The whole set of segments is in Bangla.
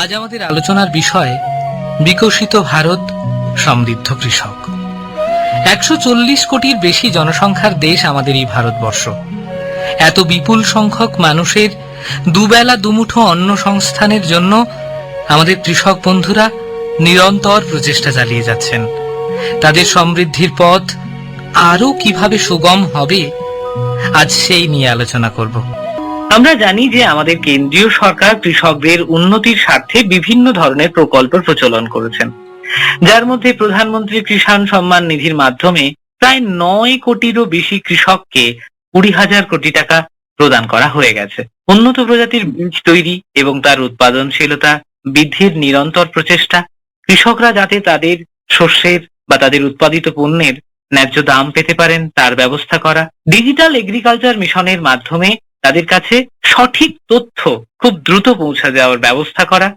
আজ আমাদের আলোচনার বিষয়, বিকশিত ভারত, সমৃদ্ধ কৃষক। একশো চল্লিশ কোটির বেশি জনসংখ্যার দেশ আমাদের এই ভারতবর্ষ। এত বিপুল সংখ্যক মানুষের দুবেলা দুমুঠো অন্ন সংস্থানের জন্য আমাদের কৃষক বন্ধুরা নিরন্তর প্রচেষ্টা চালিয়ে যাচ্ছেন। তাদের সমৃদ্ধির পথ আরও কীভাবে সুগম হবে, আজ সেই নিয়ে আলোচনা করব। আমরা জানি যে আমাদের কেন্দ্রীয় সরকার কৃষকদের উন্নতির স্বার্থে বিভিন্ন ধরনের প্রকল্প প্রচলন করেছেন। যার মধ্যে প্রধানমন্ত্রী কিষাণ সম্মান নিধির মাধ্যমে প্রায় নয় কোটিরও বেশি কৃষককে কুড়ি হাজার কোটি টাকা প্রদান করা হয়ে গেছে। উন্নত প্রজাতির বীজ তৈরি এবং তার উৎপাদনশীলতা বৃদ্ধির নিরন্তর প্রচেষ্টা, কৃষকরা যাতে তাদের শস্যের বা তাদের উৎপাদিত পণ্যের ন্যায্য দাম পেতে পারেন তার ব্যবস্থা করা, ডিজিটাল এগ্রিকালচার মিশনের মাধ্যমে তাদের কাছে সঠিক তথ্য খুব দ্রুত পৌঁছে দেওয়ার ব্যবস্থা করা,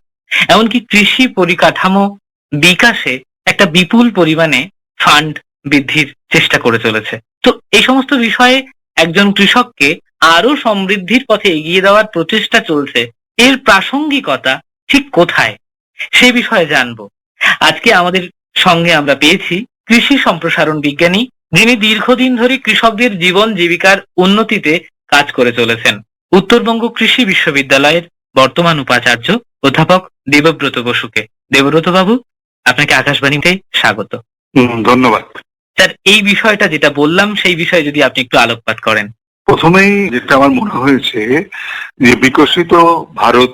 এমনকি কৃষি পরিকাঠামো বিকাশে একটা বিপুল পরিমাণে ফান্ড বৃদ্ধির চেষ্টা করে চলেছে। তো এই সমস্ত বিষয়ে একজন কৃষককে আরও সমৃদ্ধির পথে এগিয়ে দেওয়ার প্রচেষ্টা চলছে। এর প্রাসঙ্গিকতা ঠিক কোথায়? সে বিষয়ে জানব। আজকে আমাদের সঙ্গে আমরা পেয়েছি কৃষি সম্প্রসারণ বিজ্ঞানী, যিনি দীর্ঘদিন ধরে কৃষকদের জীবন জীবিকার উন্নতিতে কাজ করে চলেছেন। উত্তরবঙ্গ কৃষি বিশ্ববিদ্যালয়ের বর্তমান উপাচার্য অধ্যাপক দেবব্রত বসুকে। দেবব্রত বাবু আপনাকে আকাশবাণীতে স্বাগত। ধন্যবাদ। স্যার এই বিষয়টা যেটা বললাম সেই বিষয়ে যদি আপনি একটু আলোকপাত করেন। প্রথমেই যেটা আমার মনে হয়েছে যে বিকশিত ভারত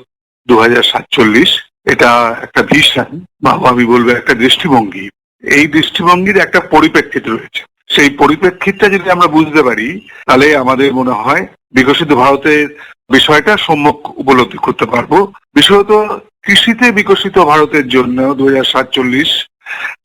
দু সাতচল্লিশ এটা একটা ভিশন বা আমি বলব একটা দৃষ্টিভঙ্গি। এই দৃষ্টিভঙ্গির একটা পরিপ্রেক্ষিত রয়েছে। সেই পরিপ্রেক্ষিতটা যদি আমরা বুঝতে পারি, তাহলে আমাদের মনে হয় বিকশিত ভারতের বিষয়টা সম্যক উপলব্ধি করতে পারব। বিশেষত কৃষিতে বিকশিত ভারতের জন্য দু সাতচল্লিশ,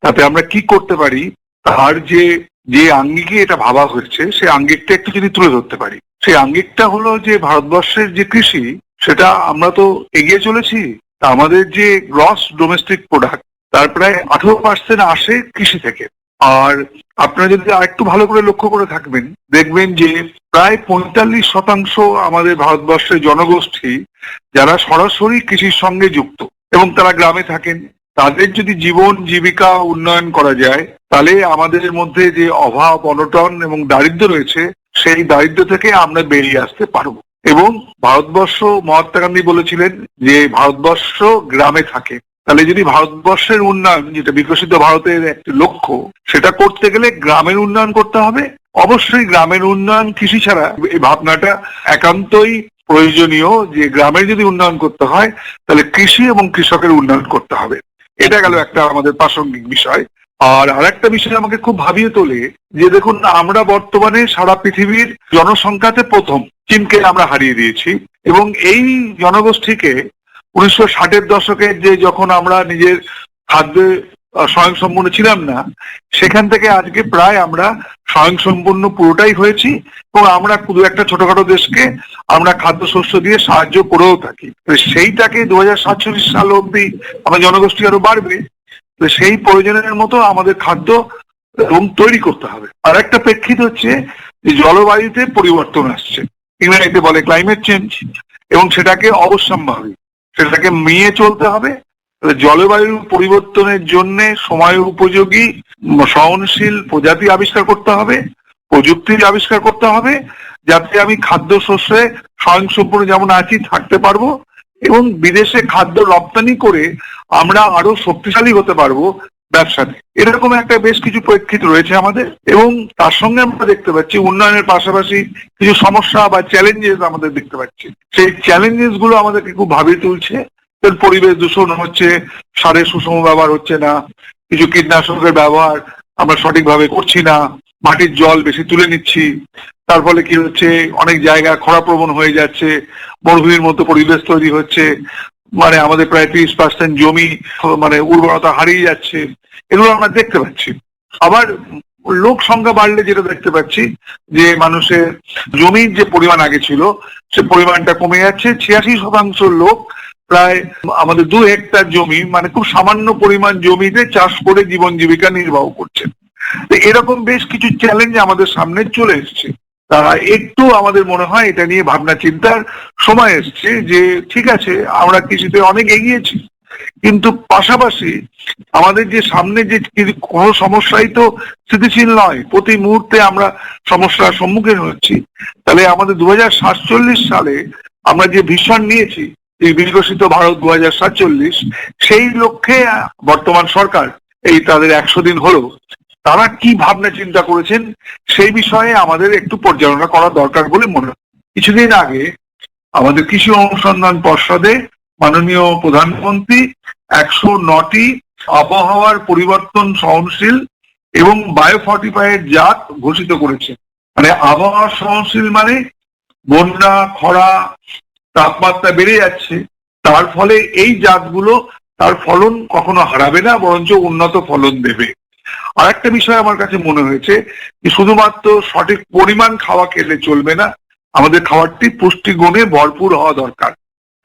তাতে আমরা কি করতে পারি, তার যে যে আঙ্গিকে এটা ভাবা হয়েছে সেই আঙ্গিকটা একটু যদি তুলে ধরতে পারি। সেই আঙ্গিকটা হলো যে ভারতবর্ষের যে কৃষি, সেটা আমরা তো এগিয়ে চলেছি। তা আমাদের যে গ্রস ডোমেস্টিক প্রোডাক্ট তার প্রায় আঠেরো পার্সেন্ট আসে কৃষি থেকে। আর আপনারা যদি আরেকটু ভালো করে লক্ষ্য করে থাকবেন, দেখবেন যে প্রায় পঁয়তাল্লিশ শতাংশ আমাদের ভারতবর্ষের জনগোষ্ঠী যারা সরাসরি কৃষির সঙ্গে যুক্ত এবং তারা গ্রামে থাকেন, তাদের যদি জীবন জীবিকা উন্নয়ন করা যায়, তাহলে আমাদের মধ্যে যে অভাব, অনটন এবং দারিদ্র রয়েছে, সেই দারিদ্র থেকে আমরা বেরিয়ে আসতে পারব। এবং ভারতবর্ষ মহাত্মা গান্ধী বলেছিলেন যে ভারতবর্ষ গ্রামে থাকে। তাহলে যদি ভারতবর্ষের উন্নয়ন, যেটা বিকশিত ভারতের একটি লক্ষ্য, সেটা করতে গেলে গ্রামের উন্নয়ন করতে হবে। অবশ্যই গ্রামের উন্নয়ন কৃষি ছাড়া এই ভাবনাটা একান্তই প্রয়োজনীয় যে গ্রামের যদি উন্নয়ন করতে হয়, তাহলে কৃষি এবং কৃষকের উন্নয়ন করতে হবে। এটা গেল একটা আমাদের প্রাসঙ্গিক বিষয়। আর আরেকটা বিষয় আমাকে খুব ভাবিয়ে তোলে, যে দেখুন, আমরা বর্তমানে সারা পৃথিবীর জনসংখ্যাতে প্রথম, চীনকে আমরা হারিয়ে দিয়েছি। এবং এই জনগোষ্ঠীকে উনিশশো ষাটের দশকে যে যখন আমরা নিজের খাদ্যে স্বয়ংসম্পূর্ণ ছিলাম না, সেখান থেকে আজকে প্রায় আমরা স্বয়ংসম্পূর্ণ পুরোটাই হয়েছি এবং আমরা দু একটা ছোটখাটো দেশকে আমরা খাদ্যশস্য দিয়ে সাহায্য করেও থাকি। সেইটাকে দু হাজার সাতচল্লিশ সাল অব্দি আমার জনগোষ্ঠী আরও বাড়বে সেই প্রয়োজনের মতো আমাদের খাদ্য এবং তৈরি করতে হবে। আর একটা প্রেক্ষিত হচ্ছে যে জলবায়ুতে পরিবর্তন আসছে। ইংরেজিতে বলে ক্লাইমেট চেঞ্জ এবং সেটাকে অবশ্যম্ভাবী সেটাকে মেয়ে চলতে হবে। জলবায়ু পরিবর্তনের জন্য সময় উপযোগী, সহনশীল প্রজাতি আবিষ্কার করতে হবে, প্রযুক্তি আবিষ্কার করতে হবে, যাতে আমি খাদ্য শস্যে স্বয়ংসম্পূর্ণ যেমন আছি থাকতে পারব এবং বিদেশে খাদ্য রপ্তানি করে আমরা আরও শক্তিশালী হতে পারব ব্যবসাতে এরকম একটা বেশ কিছু প্রেক্ষিত রয়েছে আমাদের, এবং তার সঙ্গে আমরা দেখতে পাচ্ছি উন্নয়নের পাশাপাশি কিছু সমস্যা বা চ্যালেঞ্জেস আমাদের দেখতে পাচ্ছি। সেই চ্যালেঞ্জেসগুলো আমাদেরকে খুব ভাবিয়ে তুলছে। পরিবেশ দূষণ হচ্ছে, সারের সুষম ব্যবহার হচ্ছে না, কিছু কীটনাশকের ব্যবহার আমরা সঠিকভাবে করছি না, মাটির জল বেশি তুলে নিচ্ছি, তার ফলে কি হচ্ছে, অনেক জায়গা খরাপ্রবণ হয়ে যাচ্ছে মরুভূমির মতো পরিবেশ তৈরি হচ্ছে মানে আমাদের প্রায় ত্রিশ পার্সেন্ট জমি মানে উর্বরতা হারিয়ে যাচ্ছে, এগুলো আমরা দেখতে পাচ্ছি। আবার লোক সংখ্যা বাড়লে যেটা দেখতে পাচ্ছি, যে মানুষের জমির যে পরিমাণ আগে ছিল, সে পরিমাণটা কমে যাচ্ছে। ছিয়াশি শতাংশ লোক প্রায় আমাদের দু হেক্টর জমি মানে খুব সামান্য পরিমাণ জমিতে চাষ করে জীবন জীবিকা নির্বাহ করছেন তো এরকম বেশ কিছু চ্যালেঞ্জ আমাদের সামনে চলে এসছে। তা একটু আমাদের মনে হয় এটা নিয়ে ভাবনা চিন্তার সময় এসছে যে ঠিক আছে, আমরা কৃষিতে অনেক এগিয়েছি। কিন্তু পাশাপাশি আমাদের যে সামনে যে কোনো সমস্যাই তো স্থিতিশীল নয়, প্রতি মুহূর্তে আমরা সমস্যার সম্মুখীন হচ্ছি। তাহলে আমাদের দু হাজার সাতচল্লিশ সালে আমরা যে ভীষণ নিয়েছি, এই বিকশিত ভারত দু সাতচল্লিশ, সেই লক্ষ্যে বর্তমান সরকার, এই তাদের একশো দিন হলো। তারা কি ভাবনা চিন্তা করেছেন সেই বিষয়ে আমাদের একটু পর্যালোচনা করা দরকার বলে মনে কিছুদিন আগে আমাদের কৃষি অনুসন্ধান পর্ষদে মাননীয় প্রধানমন্ত্রী একশো নটি আবহাওয়ার পরিবর্তন সহনশীল এবং বায়ো বায়োফর্টিফাইড জাত ঘোষিত করেছে। মানে আবহাওয়া সহনশীল মানে বন্যা, খরা, তাপমাত্রা বেড়ে যাচ্ছে। তার ফলে এই জাতগুলো তার ফলন কখনো হারাবে না, বরঞ্চ উন্নত ফলন দেবে। আর একটা বিষয় আমার কাছে মনে হয়েছে যে শুধুমাত্র সঠিক পরিমাণ খাওয়া খেলে চলবে না আমাদের খাবারটি পুষ্টিগুণে ভরপুর হওয়া দরকার।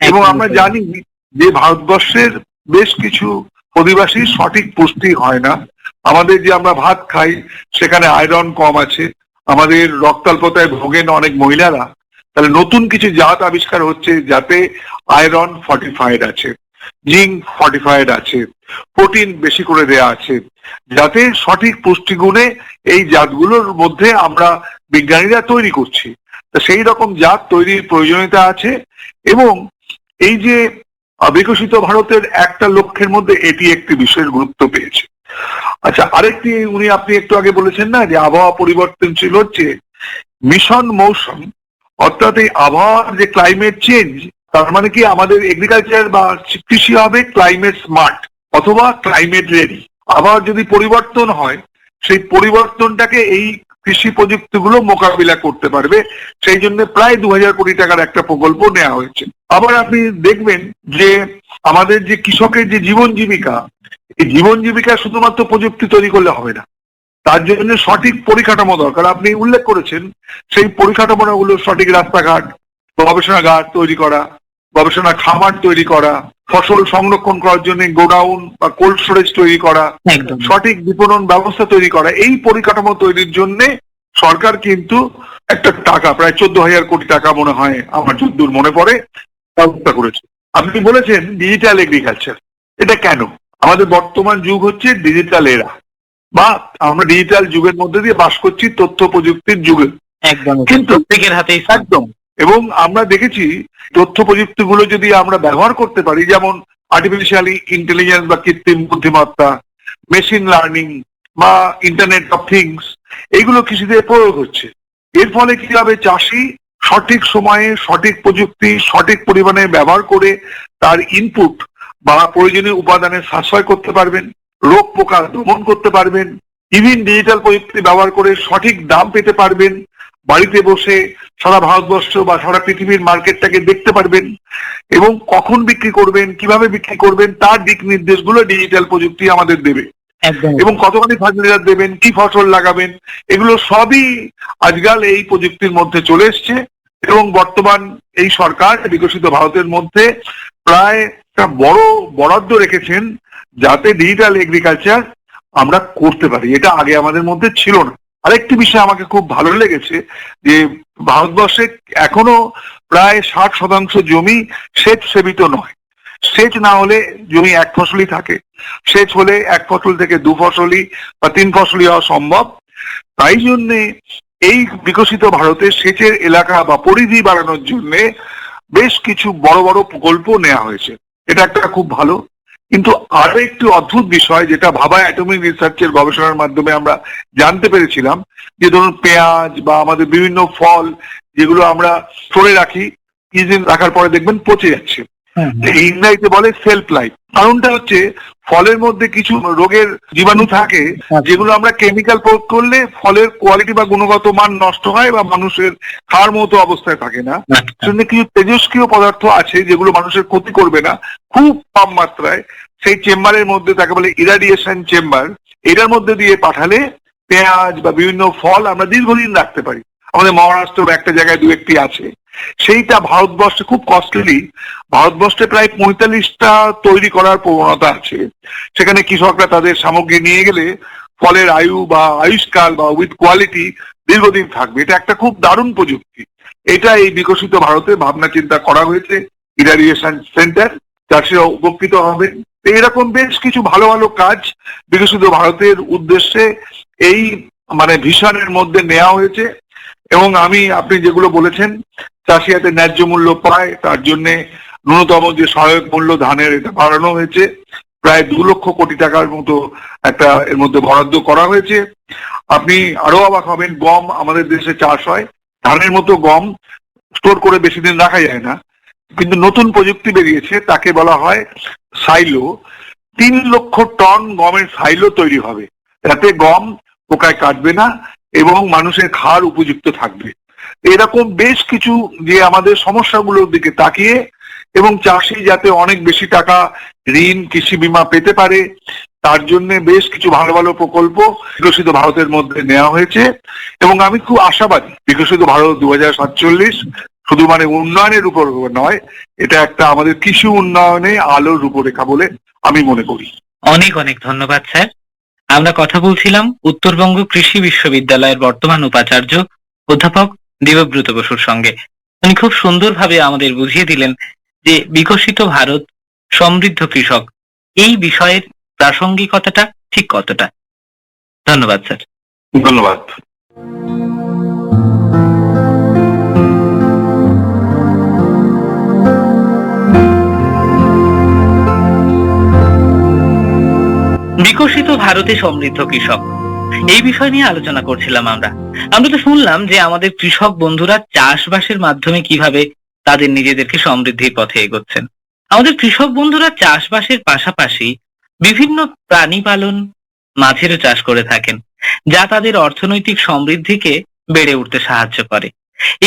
এবং আমরা জানি যে ভারতবর্ষের বেশ কিছু অধিবাসী সঠিক পুষ্টি হয় না। আমাদের যে আমরা ভাত খাই সেখানে আয়রন কম আছে। আমাদের রক্তাল্পতায় ভোগেন অনেক মহিলারা। তাহলে নতুন কিছু জাত আবিষ্কার হচ্ছে যাতে আয়রন ফর্টিফাইড আছে জিঙ্ক ফর্টিফাইড আছে প্রোটিন বেশি করে দেয়া আছে। যাতে সঠিক পুষ্টিগুণে এই জাতগুলোর মধ্যে আমরা বিজ্ঞানীরা তৈরি করছি। সেই রকম জাত তৈরির প্রয়োজনীয়তা আছে এবং এই যে বিকশিত ভারতের একটা লক্ষ্যের মধ্যে এটি একটি বিশেষ গুরুত্ব পেয়েছে। আচ্ছা আরেকটি উনি আপনি একটু আগে বলেছেন না যে আবহাওয়া পরিবর্তনশীল হচ্ছে মিশন মৌসুম, অর্থাৎ এই আবহাওয়ার যে ক্লাইমেট চেঞ্জ তার মানে কি আমাদের এগ্রিকালচার বা কৃষি হবে ক্লাইমেট স্মার্ট অথবা ক্লাইমেট রেডি আবহাওয়ার যদি পরিবর্তন হয়, সেই পরিবর্তনটাকে এই কৃষি প্রযুক্তিগুলো মোকাবিলা করতে পারবে। সেই জন্য প্রায় দু হাজার কোটি টাকার একটা প্রকল্প নেওয়া হয়েছে। আবার আপনি দেখবেন যে আমাদের যে কৃষকের যে জীবন জীবিকা, এই জীবন জীবিকা শুধুমাত্র প্রযুক্তি তৈরি করলে হবে না। তার জন্য সঠিক পরিকাঠামো দরকার। আপনি উল্লেখ করেছেন, সেই পরিকাঠামোগুলো সঠিক রাস্তাঘাট গবেষণাগার তৈরি করা গবেষণা খামার তৈরি করা ফসল সংরক্ষণ করার জন্য গোডাউন বা কোল্ড স্টোরেজ তৈরি করা সঠিক বিপণন ব্যবস্থা তৈরি করা এই পরিকাঠামো তৈরির জন্য সরকার কিন্তু একটা টাকা প্রায় চোদ্দ হাজার কোটি টাকা মনে হয় আমার যদ্দূর মনে পড়ে ব্যবস্থা করেছে। আপনি বলেছেন ডিজিটাল এগ্রিকালচার এটা কেন? আমাদের বর্তমান যুগ হচ্ছে ডিজিটাল এরা বা আমরা ডিজিটাল যুগের মধ্যে দিয়ে বাস করছি তথ্য প্রযুক্তির যুগে। একদম। কিন্তু হাতেই একদম। এবং আমরা দেখেছি তথ্য প্রযুক্তিগুলো যদি আমরা ব্যবহার করতে পারি, যেমন আর্টিফিশিয়াল ইন্টেলিজেন্স বা কৃত্রিম বুদ্ধিমত্তা মেশিন লার্নিং বা ইন্টারনেট অফ থিংস এইগুলো কৃষিতে প্রয়োগ হচ্ছে। এর ফলে কি হবে? চাষি সঠিক সময়ে সঠিক প্রযুক্তি, সঠিক পরিমাণে ব্যবহার করে তার ইনপুট বা প্রয়োজনীয় উপাদানের সাশ্রয় করতে পারবেন, রোগ পোকা দমন করতে পারবেন ইভিন ডিজিটাল প্রযুক্তি ব্যবহার করে সঠিক দাম পেতে পারবেন, বাড়িতে বসে সারা ভারতবর্ষ বা সারা পৃথিবীর মার্কেটটাকে দেখতে পারবেন এবং কখন বিক্রি করবেন কীভাবে বিক্রি করবেন তার দিক নির্দেশগুলো ডিজিটাল প্রযুক্তি আমাদের দেবে। এবং কতখানি ফার্টিলাইজার দেবেন কি ফসল লাগাবেন এগুলো সবই আজকাল এই প্রযুক্তির মধ্যে চলে এসছে এবং বর্তমান এই সরকার বিকশিত ভারতের মধ্যে প্রায় একটা বড় বরাদ্দ রেখেছেন যাতে ডিজিটাল এগ্রিকালচার আমরা করতে পারি। এটা আগে আমাদের মধ্যে ছিল না। আরেকটি বিষয় আমাকে খুব ভালো লেগেছে যে ভারতবর্ষে এখনও প্রায় ষাট শতাংশ জমি সেচ সেবিত নয়। সেচ না হলে জমি এক ফসলই থাকে। সেচ হলে এক ফসল থেকে দু ফসলই বা তিন ফসলই হওয়া সম্ভব। তাই জন্যে এই বিকশিত ভারতে সেচের এলাকা বা পরিধি বাড়ানোর জন্য বেশ কিছু বড় বড় প্রকল্প নেওয়া হয়েছে। এটা একটা খুব ভালো কিন্তু আরও একটি অদ্ভুত বিষয় যেটা ভাবা অ্যাটমিক রিসার্চের গবেষণার মাধ্যমে আমরা জানতে পেরেছিলাম যে ধরুন পেঁয়াজ বা আমাদের বিভিন্ন ফল যেগুলো আমরা সরে রাখি কিছুদিন রাখার পরে দেখবেন পচে যাচ্ছে। এই ইংরাজিতে বলে সেলফ লাইফ কারণটা হচ্ছে ফলের মধ্যে কিছু রোগের জীবাণু থাকে যেগুলো আমরা কেমিক্যাল প্রয়োগ করলে ফলের কোয়ালিটি বা গুণগত মান নষ্ট হয় বা মানুষের খাওয়ার মতো অবস্থায় থাকে না। জন্য কিছু তেজস্ক্রিয় পদার্থ আছে যেগুলো মানুষের ক্ষতি করবে না খুব কম মাত্রায়। সেই চেম্বারের মধ্যে তাকে বলে ইরাডিয়েশন চেম্বার এটার মধ্যে দিয়ে পাঠালে পেঁয়াজ বা বিভিন্ন ফল আমরা দীর্ঘদিন রাখতে পারি। আমাদের মহারাষ্ট্র বা একটা জায়গায় দু একটি আছে। সেইটা ভারতবর্ষে খুব কস্টলি ভারতবর্ষে প্রায় পঁয়তাল্লিশটা তৈরি করার প্রবণতা আছে। সেখানে কৃষকরা তাদের সামগ্রী নিয়ে গেলে ফলের আয়ু বা আয়ুষ্কাল বা উইথ কোয়ালিটি দীর্ঘদিন থাকবে। এটা একটা খুব দারুণ প্রযুক্তি। এটা এই বিকশিত ভারতে ভাবনা চিন্তা করা হয়েছে। ইরারিগেশন সেন্টার চাষিরা উপকৃত হবে। এরকম বেশ কিছু ভালো ভালো কাজ বিকশিত ভারতের উদ্দেশ্যে এই মানে ভিশনের মধ্যে নেওয়া হয়েছে। এবং আমি, আপনি যেগুলো বলেছেন চাষি যাতে ন্যায্য মূল্য পায়, তার জন্য ন্যূনতম যে সহায়ক মূল্য ধানের এটা বাড়ানো হয়েছে, প্রায় দু লক্ষ কোটি টাকার মতো একটা এর মধ্যে বরাদ্দ করা হয়েছে। আপনি আরও অবাক হবেন, গম আমাদের দেশে চাষ হয়, ধানের মতো গম স্টোর করে বেশি দিন রাখা যায় না। কিন্তু নতুন প্রযুক্তি বেরিয়েছে, তাকে বলা হয় সাইলো। তিন লক্ষ টন গমের সাইলো তৈরি হবে, যাতে গম পোকায় কাটবে না এবং মানুষের খাওয়ার উপযুক্ত থাকবে। এরকম বেশ কিছু যে আমাদের সমস্যাগুলোর দিকে তাকিয়ে এবং চাষি যাতে অনেক বেশি টাকা ঋণ, কৃষি বিমা পেতে পারে, তার জন্য বেশ কিছু ভালো ভালো প্রকল্প বিকশিত ভারতের মধ্যে নেওয়া হয়েছে। এবং আমি খুব আশাবাদী, বিকশিত ভারত দু হাজার সাতচল্লিশ শুধু মানে উন্নয়নের উপর নয়, এটা একটা আমাদের কৃষি উন্নয়নে আলোর রূপরেখা বলে আমি মনে করি। অনেক অনেক ধন্যবাদ, স্যার। আমরা কথা বলছিলাম উত্তরবঙ্গ কৃষি বিশ্ববিদ্যালয়ের বর্তমান উপাচার্য অধ্যাপক দেবব্রত বসুর সঙ্গে। উনি খুব সুন্দরভাবে আমাদের বুঝিয়ে দিলেন যে বিকশিত ভারত সমৃদ্ধ কৃষক এই বিষয়ের প্রাসঙ্গিকতাটা ঠিক কতটা। ধন্যবাদ স্যার। ধন্যবাদ। বিকশিত ভারতে সমৃদ্ধ কৃষক। এই বিষয় নিয়ে আলোচনা করছিলাম আমরা। আমরা তো শুনলাম যে আমাদের কৃষক বন্ধুরা চাষবাসের মাধ্যমে কীভাবে তাদের নিজেদেরকে সমৃদ্ধির পথে এগোচ্ছেন। আমাদের কৃষক বন্ধুরা চাষবাসের পাশাপাশি বিভিন্ন প্রাণী পালন মাছেরও চাষ করে থাকেন, যা তাদের অর্থনৈতিক সমৃদ্ধিকে বেড়ে উঠতে সাহায্য করে।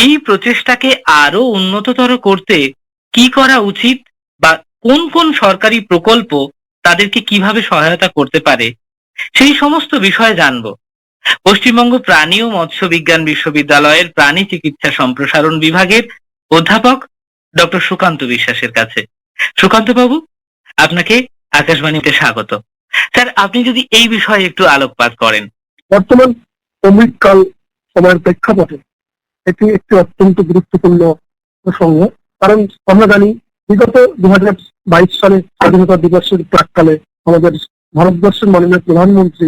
এই প্রচেষ্টাকে আরও উন্নততর করতে কি করা উচিত বা কোন কোন সরকারি প্রকল্প তাদেরকে কীভাবে সহায়তা করতে পারে সেই সমস্ত বিষয়ে জানব। পশ্চিমবঙ্গ প্রাণী ও মৎস্য বিজ্ঞান বিশ্ববিদ্যালয়ের প্রাণী চিকিৎসা সম্প্রসারণ বিভাগের অধ্যাপক ডক্টর সুকান্ত বিশ্বাসের কাছে। সুকান্ত বাবু আপনাকে আকাশবাণীতে স্বাগত। স্যার, আপনি যদি এই বিষয়ে একটু আলোকপাত করেন। বর্তমান অমৃতকাল সময়ের প্রেক্ষাপটে এটি একটি অত্যন্ত গুরুত্বপূর্ণ প্রসঙ্গ। কারণ আমরা জানি, বিগত দু হাজার বাইশ সালে স্বাধীনতা দিবসের প্রাককালে আমাদের ভারতবর্ষের মাননীয় প্রধানমন্ত্রী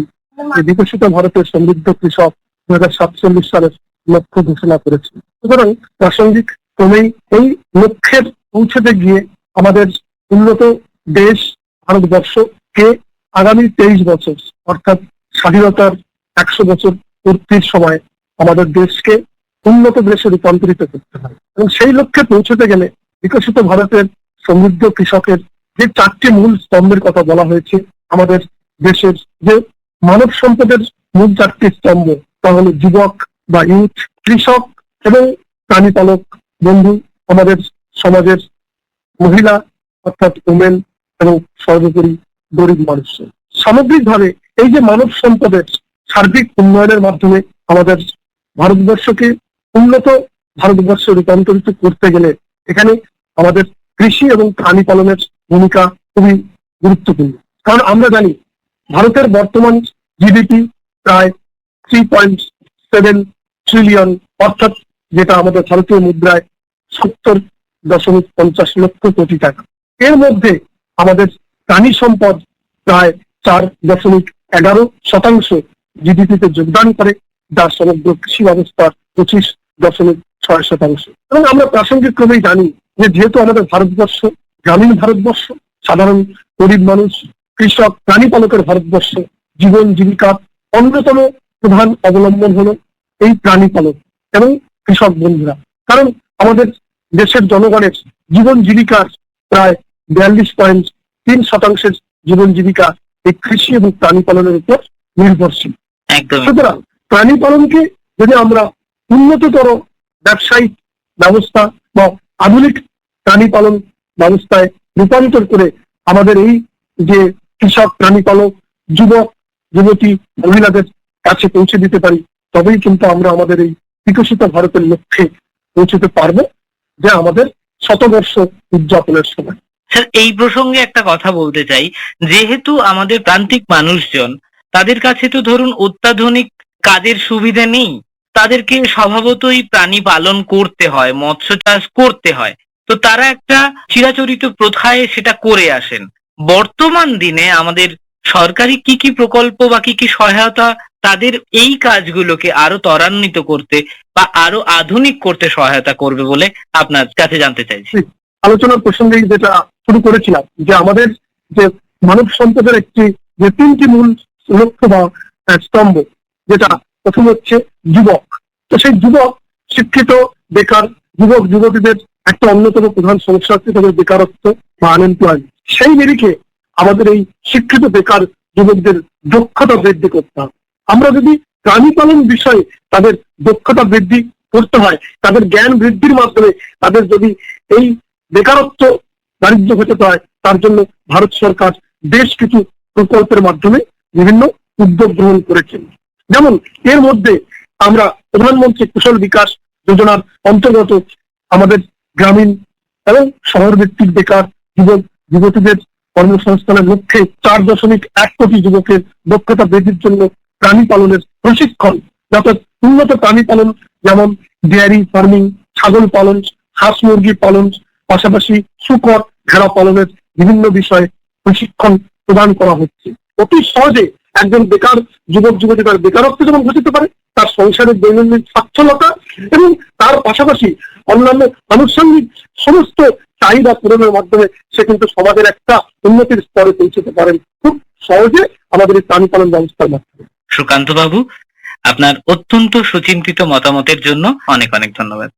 বিকশিত ভারতের সমৃদ্ধ কৃষক দু হাজার সাতচল্লিশ সালের লক্ষ্য ঘোষণা করেছে সুতরাং প্রাসঙ্গিক ক্রমেই এই লক্ষ্যের পৌঁছতে গিয়ে আমাদের উন্নত দেশ ভারতবর্ষকে আগামী তেইশ বছর, অর্থাৎ স্বাধীনতার একশো বছর পূর্তির সময় আমাদের দেশকে উন্নত দেশে রূপান্তরিত করতে হয় এবং সেই লক্ষ্যে পৌঁছতে গেলে বিকশিত ভারতের সমৃদ্ধ কৃষকের যে চারটি মূল স্তম্ভের কথা বলা হয়েছে আমাদের দেশের যে মানব সম্পদের মূল চারটি স্তম্ভ, তা হলো যুবক বা ইউথ, কৃষক এবং প্রাণীপালক বন্ধু আমাদের সমাজের মহিলা অর্থাৎ ওমেন এবং সর্বোপরি গরিব মানুষ। সামগ্রিকভাবে এই যে মানব সম্পদের সার্বিক উন্নয়নের মাধ্যমে আমাদের ভারতবর্ষকে উন্নত ভারতবর্ষ রূপান্তরিত করতে গেলে এখানে আমাদের কৃষি এবং প্রাণী পালনের ভূমিকা খুবই গুরুত্বপূর্ণ। কারণ আমরা জানি ভারতের বর্তমান জিডিপি প্রায় থ্রি পয়েন্ট সেভেন ট্রিলিয়ন অর্থাৎ যেটা আমাদের ভারতীয় মুদ্রায় সত্তর দশমিক পঞ্চাশ লক্ষ কোটি টাকা। এর মধ্যে আমাদের প্রাণী সম্পদ প্রায় চার দশমিক এগারো শতাংশ জিডিপিতে যোগদান করে যা সমগ্র কৃষি ব্যবস্থার পঁচিশ দশমিক ছয় শতাংশ। এবং আমরা প্রাসঙ্গিক ক্রমেই জানি যে যেহেতু আমাদের ভারতবর্ষ, গ্রামীণ ভারতবর্ষ, সাধারণ গরিব মানুষ কৃষক প্রাণী পালকের ভারতবর্ষে জীবন জীবিকার অন্যতম প্রধান অবলম্বন হলো এই প্রাণী পালক এবং কৃষক বন্ধুরা। কারণ আমাদের দেশের জনগণের জীবন জীবিকার প্রায় বিয়াল্লিশ পয়েন্ট তিন শতাংশের জীবন জীবিকা এই কৃষি এবং প্রাণী পালনের উপর নির্ভরশীল। সুতরাং প্রাণী পালনকে যদি আমরা উন্নততর ব্যবসায়িক ব্যবস্থা বা আধুনিক প্রাণী পালন ব্যবস্থায় রূপান্তর করে আমাদের এই যে কৃষক প্রাণী পালক যুবক, যুবতী, মহিলাদের কাছে পৌঁছে দিতে পারি, তবেই কিন্তু আমরা আমাদের এই বিকশিত ভারতের লক্ষ্যে পৌঁছতে পারব, যে আমাদের শতবর্ষ উদযাপনের সময়। স্যার, এই প্রসঙ্গে একটা কথা বলতে চাই। যেহেতু আমাদের প্রান্তিক মানুষজন, তাদের কাছে তো ধরুন অত্যাধুনিক কাজের সুবিধা নেই, তাদেরকে স্বভাবতই প্রাণী পালন করতে হয়, মৎস্য চাষ করতে হয়। তো তারা একটা চিরাচরিত প্রথায় সেটা করে আসেন। বর্তমান দিনে আমাদের সরকারি কি কি প্রকল্প বা কি কি সহায়তা তাদের এই কাজগুলোকে আরও ত্বরান্বিত করতে বা আরও আধুনিক করতে সহায়তা করবে বলে আপনার কাছে জানতে চাইছি। আলোচনার প্রসঙ্গেই যেটা শুরু করেছিলাম, যে আমাদের যে মানব সম্পদের একটি, যে তিনটি মূল লক্ষ্য বা স্তম্ভ, যেটা প্রথম হচ্ছে যুবক। তো সেই যুবক, শিক্ষিত, বেকার, যুবক, যুবতীদের একটা অন্যতম প্রধান সমস্যা হচ্ছে তাদের বেকারত্ব বা আনএমপ্লয়মেন্ট সেই নিরিখে আমাদের এই শিক্ষিত বেকার যুবকদের দক্ষতা বৃদ্ধি করতে আমরা যদি প্রাণী পালন বিষয়ে তাদের দক্ষতা বৃদ্ধি করতে হয়, তাদের জ্ঞান বৃদ্ধির মাধ্যমে তাদের যদি এই বেকারত্ব দারিদ্র ঘটাতে হয়, তার জন্য ভারত সরকার বেশ কিছু প্রকল্পের মাধ্যমে বিভিন্ন উদ্যোগ গ্রহণ করেছেন। যেমন, এর মধ্যে আমরা প্রধানমন্ত্রী কুশল বিকাশ যোজনার অন্তর্গত আমাদের গ্রামীণ এবং শহর ভিত্তিক বেকার যুবক যুবতীদের কর্মসংস্থানের লক্ষ্যে চার দশমিক এক কোটি যুবকের দক্ষতা বৃদ্ধির জন্য প্রাণী পালনের প্রশিক্ষণ। যাতে উন্নত প্রাণী পালন, যেমন ডেয়ারি ফার্মিং, ছাগল পালন, হাঁস মুরগি পালন, পাশাপাশি শুকর, ভেড়া পালনের বিভিন্ন বিষয়ে প্রশিক্ষণ প্রদান করা হচ্ছে। অতি সহজে একজন বেকার যুবক যুবতী তার বেকারত্ব যেমন ঘটিতে পারে, তার সংসারের দৈনন্দিন সচ্ছলতা এবং তার পাশাপাশি অন্যান্য আনুষঙ্গিক সমস্ত চাহিদা পূরণের মাধ্যমে সে কিন্তু সমাজের একটা উন্নতির স্তরে পৌঁছতে পারেন। খুব সহজে আমাদের এই প্রাণী পালন ব্যবস্থার মাধ্যমে। সুকান্ত বাবু আপনার অত্যন্ত সুচিন্তিত মতামতের জন্য অনেক অনেক ধন্যবাদ।